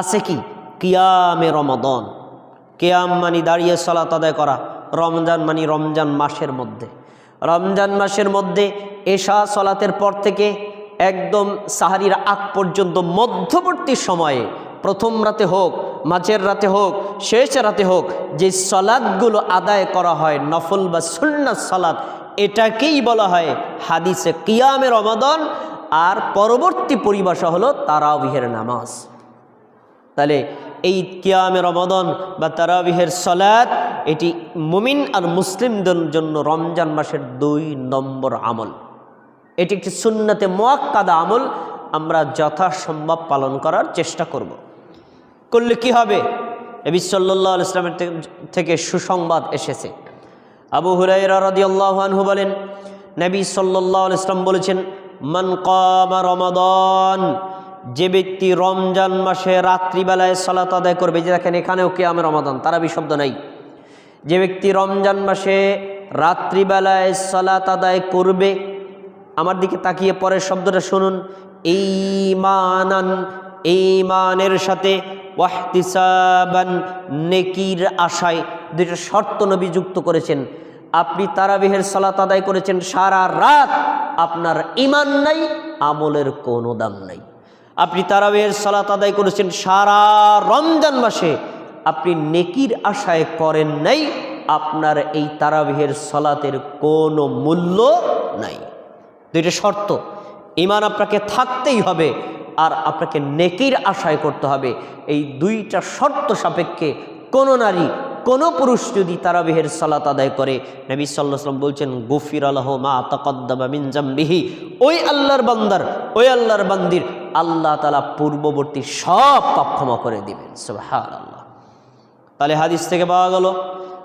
আছে কি? কিয়ামে রমদন। কেয়াম মানি দাঁড়িয়ে সলাত আদায় করা, রমজান মানি রমজান মাসের মধ্যে। রমজান মাসের মধ্যে এশা সলাতের পর থেকে একদম সাহারির আগ পর্যন্ত মধ্যবর্তী সময়ে, প্রথম রাতে হোক, মাঝের রাতে হোক, শেষ রাতে হোক, যে সলাদগুলো আদায় করা হয়, নফল বা সুন্নাত সলাদ এটাকেই বলা হয় হাদিসে কিয়ামে রমাদন। আর পরবর্তী পরিভাষা হলো তারাবিহের নামাজ। তাহলে এই কিয়ামে রমাদন বা তারাবিহের সলাদ এটি মুমিন আর মুসলিমদের জন্য রমজান মাসের দুই নম্বর আমল। এটি একটি সুন্নতে মোয়াক্কাদা আমল, আমরা যথাসম্ভব পালন করার চেষ্টা করব। করলে কি হবে? নবী সাল্লাহ ইসলামের থেকে সুসংবাদ এসেছে। আবু হুরাইরা আনহু বলেন, নবী সাল্লাহ ইসলাম বলেছেন, মান কামা রমাদন যে ব্যক্তি রমজান মাসে রাত্রিবেলায় সালাত আদায় করবে, যে দেখেন এখানেও কে আমি রমাদান, তারা বিশব্দ নাই। যে ব্যক্তি রমজান মাসে রাত্রিবেলায় সালাত আদায় করবে, আমার দিকে তাকিয়ে পরের শব্দটা শুনুন ইমানান ইমানের সাথে ওয়াহতিসাবান, নেকির আশায় দুইটা শর্ত নবী যুক্ত করেছেন। আপনি তারাবিহের সালাত আদায় করেছেন, সারা রাত আপনার ইমান নাই, আমলের কোনো দাম নাই। আপনি তারাবিহের সালাত আদায় করেছেন সারা রমজান মাসে, আপনি নেকির আশায় করেন নাই, আপনার এই তারাবিহের সলাতের কোনো মূল্য নাই। দুইটা শর্ত ইমান আপনাকে থাকতেই হবে আর আপনাকে নেকির আশায় করতে হবে। এই দুইটা শর্ত সাপেক্ষে কোনো নারী কোনো পুরুষ যদি তারাবিহের সালাত আদায় করে, নবী সাল্লাহ সাল্লাম বলছেন, গফির আল্লাহ মা মিনজাম্বিহি ওই আল্লাহর বান্দার, ওই আল্লাহর বান্দির আল্লাহ তালা পূর্ববর্তী সব পাপ ক্ষমা করে দিবেন। সুবহান আল্লাহ তাহলে হাদিস থেকে পাওয়া গেল,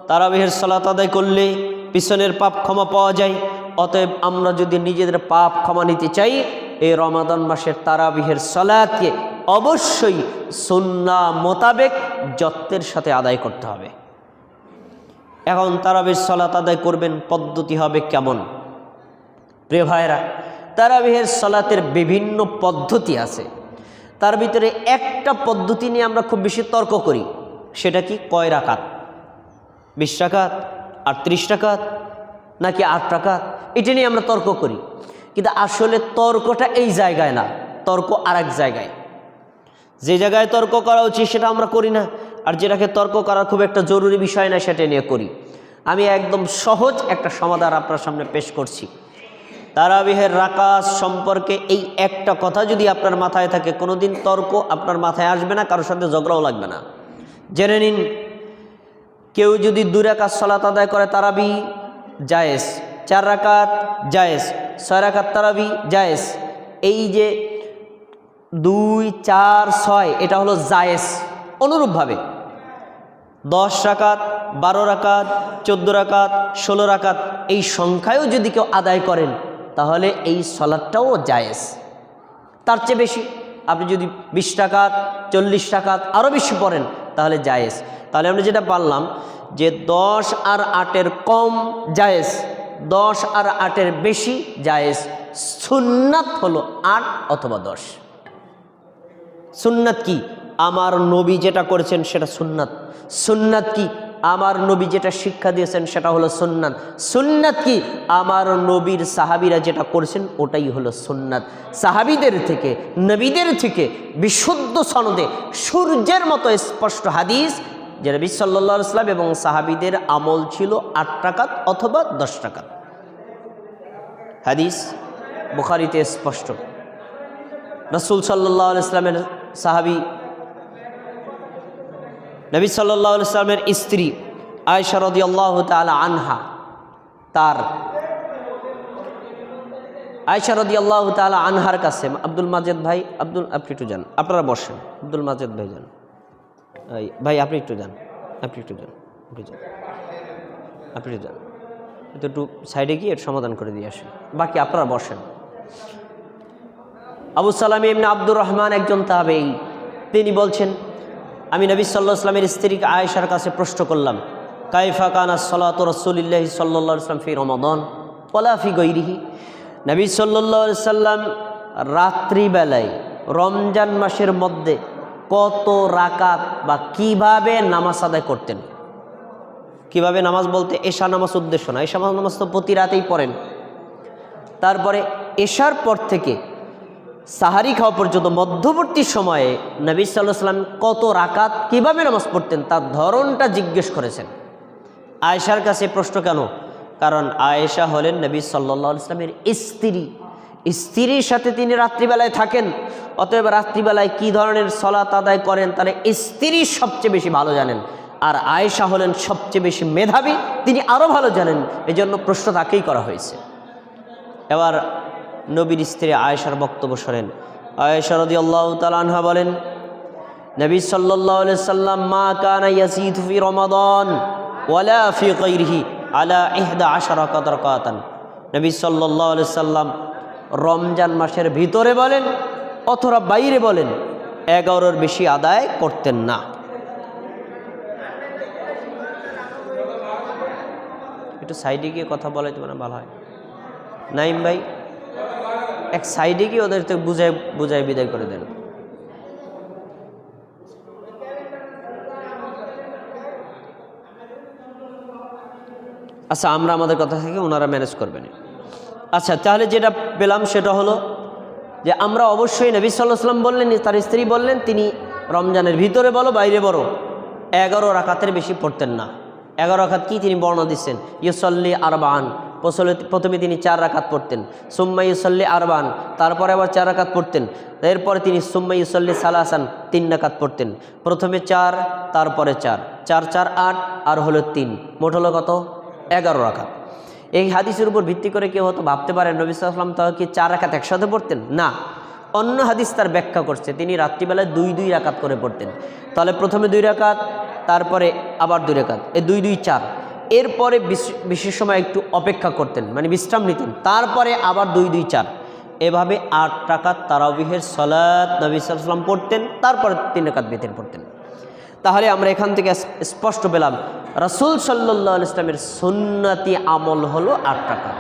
তারাবিহের সালাত আদায় করলে পিছনের পাপ ক্ষমা পাওয়া যায়। অতএব আমরা যদি নিজেদের পাপ ক্ষমা নিতে চাই, এই রমাদান মাসের তারাবিহের সালাতকে অবশ্যই সুন্না মোতাবেক যত্নের সাথে আদায় করতে হবে। এখন তারাবির সলাত আদায় করবেন, পদ্ধতি হবে কেমন? প্রিয় ভাইরা তারাবিহের সলাতের বিভিন্ন পদ্ধতি আছে। তার ভিতরে একটা পদ্ধতি নিয়ে আমরা খুব বেশি তর্ক করি, সেটা কি? কয় রাকাত? বিশ টাকাত আটত্রিশ টাকাত নাকি আট টাকাত এটা নিয়ে আমরা তর্ক করি। কিন্তু আসলে তর্কটা এই জায়গায় না, তর্ক আর জায়গায়। যে জায়গায় তর্ক করা উচিত সেটা আমরা করি না। আর যেটাকে তর্ক করা খুব একটা জরুরি বিষয় না, সেটা নিয়ে করি। আমি একদম সহজ একটা সমাধান আপনার সামনে পেশ করছি। তারাবিহের রাকাস সম্পর্কে এই একটা কথা যদি আপনার মাথায় থাকে, কোনোদিন তর্ক আপনার মাথায় আসবে না, কারোর সাথে ঝগড়াও লাগবে না। জেনে নিন, কেউ যদি দু রাকাত সলাত আদায় করে, তারাবি জায়েজ, চার রাকাত জায়েজ, ছয় রাকাত তারাবি জায়েজ। এই যে দুই, চার, ছয়, এটা হলো জায়েজ, অনুরূপভাবে। দশ রাকাত, বারো রাকাত, চোদ্দ রাকাত, ষোলো রাকাত, এই সংখ্যায়ও যদি কেউ আদায় করেন, তাহলে এই সলাদটাও জায়েজ। তার চেয়ে বেশি, আপনি যদি বিশ টাকাত চল্লিশ টাকাত আরও বেশি পড়েন, তাহলে জায়েজ। তাহলে আমরা যেটা পারলাম, যে দশ আর আটের কম জায়েজ, দশ আর আটের বেশি জায়েজ, সুন্নাত হলো আট অথবা দশ। সুন্নাত কি? আমার নবী যেটা করেছেন সেটা সুন্নাত। সুন্নাত কি? আমার নবী যেটা শিক্ষা দিয়েছেন সেটা হলো সুন্নাত। সুন্নাত কি? আমার নবীর সাহাবিরা যেটা করেছেন ওটাই হলো সুন্নাত। সাহাবিদের থেকে, নবীদের থেকে বিশুদ্ধ সনদে সূর্যের মতো স্পষ্ট হাদিস যে নবী ইসলাম এবং সাহাবিদের আমল ছিল আট টাকাত অথবা দশ টাকাত হাদিস বুখারিতে স্পষ্ট। রসুল সাল্লাহ ইসলামের সাহাবি নবী সাল্লাহ ইসলামের স্ত্রী আয়সা রদি আল্লাহ তালা আনহা, তার আয়সা রদি আল্লাহ তালা আনহার কাছে, আব্দুল মাজেদ ভাই, আব্দুল, আপনি একটু যান। আপনারা বসেন। আব্দুল মাজেদ ভাই যান। ভাই, আপনি একটু যান। আপনি একটু যান। আপনি যান। আপনি একটু যান। তো একটু সাইডে গিয়ে সমাধান করে দিয়ে আসেন। বাকি আপনারা বসেন। আবু সালাম ইমনা আব্দুর রহমান একজন তাবেই তিনি বলছেন আমি নবী সাল্লাহ ইসলামের স্ত্রীকে আয়েশার কাছে প্রশ্ন করলাম, কাইফা কানা সলাত রসুলিল্লাহি সাল্লা ইসলাম ফি রমাদন পলাফি গৈরিহি নবী সাল্লাহ সাল্লাম রাত্রিবেলায় রমজান মাসের মধ্যে কত রাকাত বা কীভাবে নামাজ আদায় করতেন? কীভাবে নামাজ বলতে এশা নামাজ উদ্দেশ্য না এশা নামাজ তো প্রতি রাতেই পড়েন। তারপরে এশার পর থেকে সাহারি খাওয়া পর্যন্ত মধ্যবর্তী সময়ে নবী সাল্লাহ সাল্লাম কত রাকাত কীভাবে নামাজ পড়তেন তার ধরনটা জিজ্ঞেস করেছেন। আয়েশার কাছে প্রশ্ন কেন? কারণ আয়েশা হলেন নবী সাল্লা ইসলামের স্ত্রী। স্ত্রীর সাথে তিনি রাত্রিবেলায় থাকেন। অতএব রাত্রিবেলায় কি ধরনের সলাত আদায় করেন তাহলে স্ত্রী সবচেয়ে বেশি ভালো জানেন। আর আয়েশা হলেন সবচেয়ে বেশি মেধাবী, তিনি আরও ভালো জানেন। এই জন্য প্রশ্ন তাকেই করা হয়েছে। এবার নবীর স্ত্রী আয়েশার বক্তব্য শোনেন। আয়েশা রদি আল্লাহ তালানহা বলেন, নবী সাল্লাহ সাল্লাম মা কানা ইয়াসিদ ফি রমাদান ওয়ালা আলা ইহদা আশারা কাতান নবী সাল্লাহ সাল্লাম রমজান মাসের ভিতরে বলেন, অথবা বাইরে বলেন, এগারোর বেশি আদায় করতেন না। একটু সাইডে গিয়ে কথা বলাই তোমার ভালো হয়। নাইম ভাই? এক সাইডে গিয়ে ওদের বুঝায় বুঝায় বিদায় করে দেন। আচ্ছা আমরা আমাদের কথা থেকে ওনারা ম্যানেজ করবেন। আচ্ছা তাহলে যেটা পেলাম সেটা হলো যে আমরা অবশ্যই নবী সাল্লাহ সাল্লাম বললেন, তার স্ত্রী বললেন, তিনি রমজানের ভিতরে বলো, বাইরে বলো, এগারো রাকাতের বেশি পড়তেন না। এগারো রাকাত কি তিনি বর্ণনা দিচ্ছেন? ইউসল্লি আরবান প্রথমে তিনি চার রাকাত পড়তেন। সুম্মা ইউসল্লি আরবান, তারপরে আবার চার রাকাত পড়তেন। এরপরে তিনি সুম্মা ইউসল্লি সালাসান, তিন রাকাত পড়তেন। প্রথমে চার, তারপরে চার। চার চার, আট, আর হলো তিন। মোট হলো কত? এগারো রাকাত। এই হাদিসের উপর ভিত্তি করে কেউ হয়তো ভাবতে পারেন নবী সাল্লাম তাহলে কি চার রাকাত একসাথে পড়তেন? না। অন্য হাদিস তার ব্যাখ্যা করছে, তিনি রাত্রিবেলায় দুই দুই রাকাত করে পড়তেন। তাহলে প্রথমে দুই রাকাত, তারপরে আবার দুই রাকাত। এই দুই দুই, চার। এরপরে বিশেষ সময় একটু অপেক্ষা করতেন মানে বিশ্রাম নিতেন। তারপরে আবার দুই দুই, চার। এভাবে আট টাকাত তারাবিহের সলাৎ নবী সাল্লাম পড়তেন, তারপরে তিন রাকাত বেতের পড়তেন। তাহলে আমরা এখান থেকে স্পষ্ট পেলাম, রাসুল সাল্লাহ ইসলামের সুন্নাতি আমল হলো আট টাকা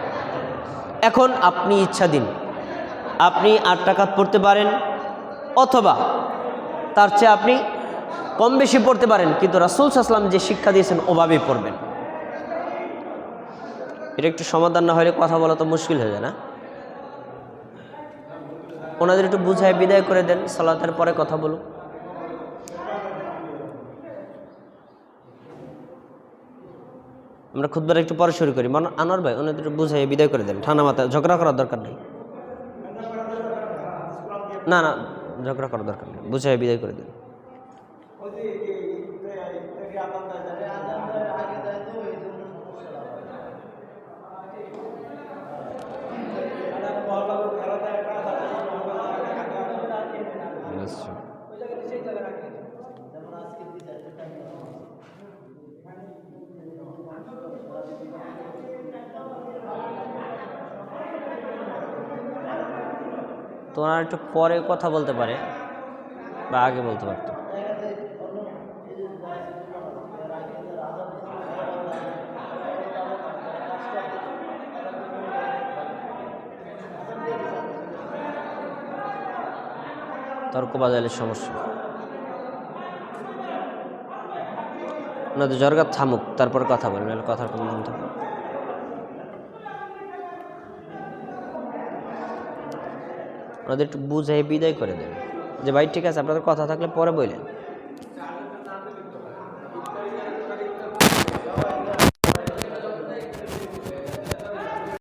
এখন আপনি ইচ্ছা দিন, আপনি আট টাকা পড়তে পারেন, অথবা তার চেয়ে আপনি কম বেশি পড়তে পারেন, কিন্তু রাসুল সাসলাম যে শিক্ষা দিয়েছেন, ওভাবেই পড়বেন। এটা একটু সমাধান না হলে কথা বলা তো মুশকিল হয়ে যায় না। ওনাদের একটু বুঝায়, বিদায় করে দেন, সালাতের পরে কথা বলুন। আমরা খুদবার একটু পরে শুরু করি। মানে আনোয়ার ভাই, ওনাদের একটু বুঝাই বিদায় করে দেন। ঠান্ডা মাথায়, ঝগড়া করার দরকার নেই। না না, ঝগড়া করার দরকার নেই। বুঝাই বিদায় করে দিন। তোমরা একটু পরে কথা বলতে পারে বা আগে বলতে পারতো। তর্ক বাজালের সমস্যা। ওনাদের জরগা থামুক, তারপর কথা নাহলে কথার ওনাদের একটু বুঝাই, বিদায় করে দেন যে, ভাই, ঠিক আছে, আপনাদের কথা থাকলে পরে বললেন